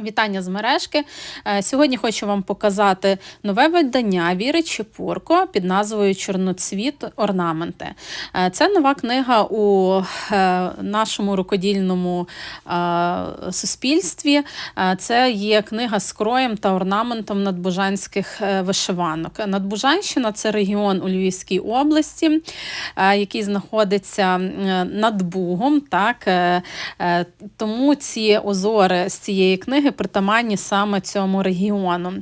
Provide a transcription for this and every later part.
Вітання з мережки. Е, Сьогодні хочу вам показати нове видання Віри Чепурко під назвою Чорноцвіт орнаменти. Е, Це нова книга у е, нашому рукодільному суспільстві. Це є книга з кроєм та орнаментом надбужанських вишиванок. Надбужанщина це регіон у Львівській області, який знаходиться над Бугом. Так? Тому ці озори з цієї книги притаманні саме цьому регіону.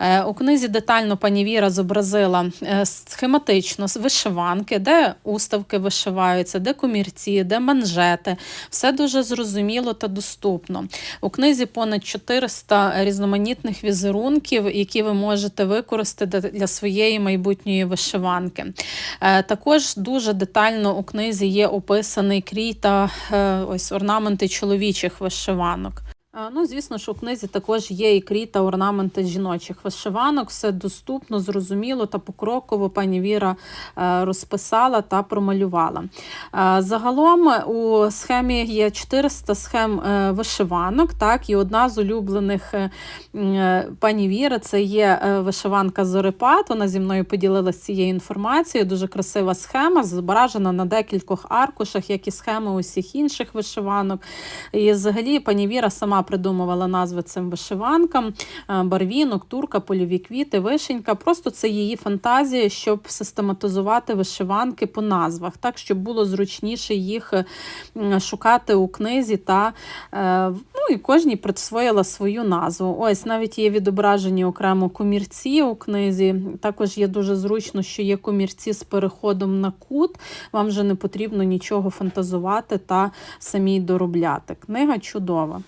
Е, У книзі детально пані Віра зобразила е, схематично вишиванки, де уставки вишиваються, де комірці, де манжети. Все дуже зрозуміло та доступно. У книзі понад 400 різноманітних візерунків, які ви можете використати для своєї майбутньої вишиванки. Е, Також дуже детально у книзі є описаний крій та ось орнаменти чоловічих вишиванок. Е, Ну, звісно, що у книзі також є і крій та орнаменти жіночих вишиванок. Все доступно, зрозуміло та покроково пані Віра е, розписала та промалювала. Е, Загалом у схемі є 400 схем вишиванок, так, і одна з улюблених пані Віри це є вишиванка Зорепад. Вона зі мною поділилася цією інформацією. Дуже красива схема, зображена на декількох аркушах, як і схеми усіх інших вишиванок. І взагалі пані Віра сама придумувала назви цим вишиванкам: Е, барвінок, турка, польові квіти, вишенька. Просто це її фантазія, щоб систематизувати вишиванки по назвах, так щоб було зручніше їх е, шукати у книзі та е, ну, і кожній присвоїла свою назву. Ось навіть є відображені окремо комірці у книзі. Також є дуже зручно, що є комірці з переходом на кут. Вам вже не потрібно нічого фантазувати та самій доробляти. Книга чудова.